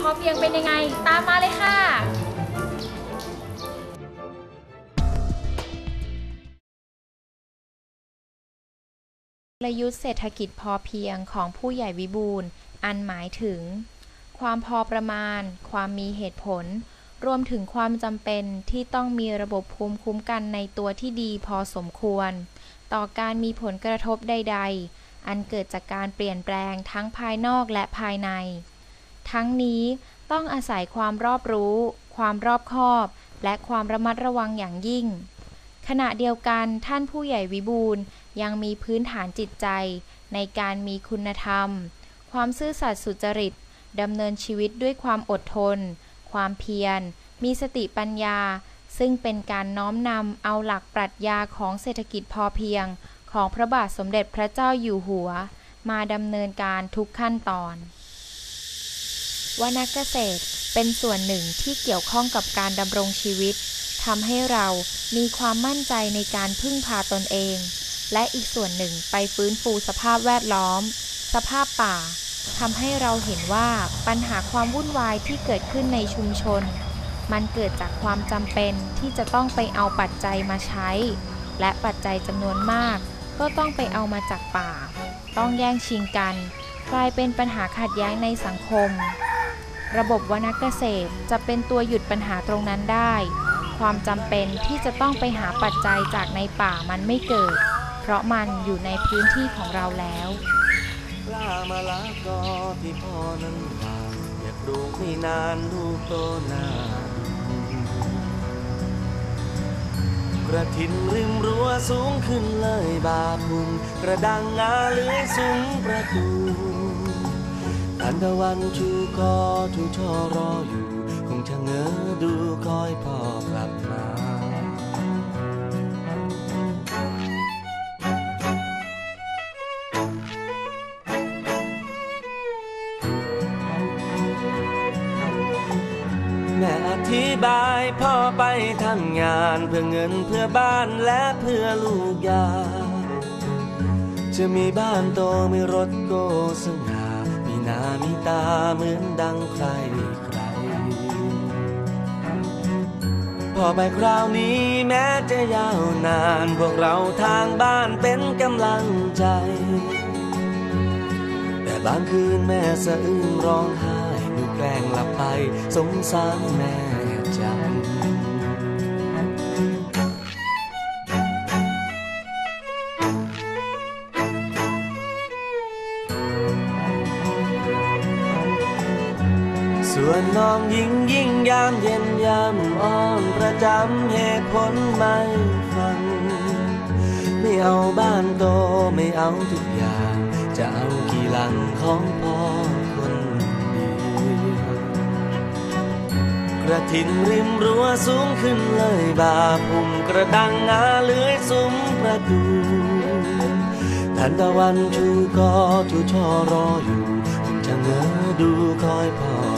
พอเพียงเป็นยังไง ตามมาเลยค่ะ กลยุทธ์เศรษฐกิจพอเพียงของผู้ใหญ่วิบูลอันหมายถึง ความพอประมาณ ความมีเหตุผล รวมถึงความจำเป็นที่ต้องมีระบบภูมิคุ้มกันในตัวที่ดีพอสมควร ต่อการมีผลกระทบใด ๆอันเกิดจากการเปลี่ยนแปลงทั้งภายนอกและภายใน ทั้งนี้ต้องอาศัยความรอบรู้ ความรอบคอบ และความระมัดระวังอย่างยิ่ง ขณะเดียวกันท่านผู้ใหญ่วิบูลย์ยังมีพื้นฐานจิตใจ ในการมีคุณธรรม ความซื่อสัตย์สุจริตดำเนินชีวิตด้วยความอดทน ความเพียร มีสติปัญญา ซึ่งเป็นการน้อมนำเอาหลักปรัชญาของเศรษฐกิจพอเพียง ของพระบาทสมเด็จพระเจ้าอยู่หัว มาดำเนินการทุกขั้นตอน วนักเกษตรเป็นส่วนหนึ่งที่เกี่ยวข้องกับการดำรงชีวิตทำให้เรามีความมั่นใจในการพึ่งพาตนเอง และอีกส่วนหนึ่งไปฟื้นฟูสภาพแวดล้อม สภาพป่าทำให้เราเห็นว่าปัญหาความวุ่นวายที่เกิดขึ้นในชุมชน มันเกิดจากความจำเป็นที่จะต้องไปเอาปัจจัยมาใช้ และปัจจัยจำนวนมาก ก็ต้องไปเอามาจากป่า ต้องแย่งชิงกัน กลายเป็นปัญหาขัดแย้งในสังคม ระบบวนักเกษตรจะเป็นตัวหยุดปัญหาตรงนั้นได้ ความจำเป็นที่จะต้องไปหาปัจจัยจากในป่ามันไม่เกิด เพราะมันอยู่ในพื้นที่ของเราแล้วลามาลากอที่พ่อนั้นวางอยากดูไม่นานลูกโตนานกระถินริมรั้วสูงขึ้นเลยบาพุงกระดังงาเลื้อยสูงประตู ทันตะวันชูคอชูชอรออยู่ คงชะเงอดูคอยพ่อกลับมาแม่อธิบายพ่อไปทำงานเพื่อเงินเพื่อบ้านและเพื่อลูกยา จะมีบ้านโตมีรถโกสง่ามีห น้ามีตาเหมือนดังใครใคร พอไปคราวนี้แม้จะยาวนาน พวกเราทางบ้านเป็นกำลังใจ แต่บางคืนแม่สะอื้นร้องไห้ดูแกล้งหลับไป สงสารแม่จัง ส่วนน้องหญิงยิ่งยามเย็นยามอ่อนประจำเหตุผลไม่ฟัง ไม่เอาบ้านโตไม่เอาทุกอย่าง จะเอากี่หลังของพ่อคนเดียวกระถินริมรั้วสูงขึ้นเลยบาพุ่มกระดังงาเลื้อยซุ้มประตูทันตะวันชูกอชูชอรออยู่คงจะเงอดูคอยพ่อ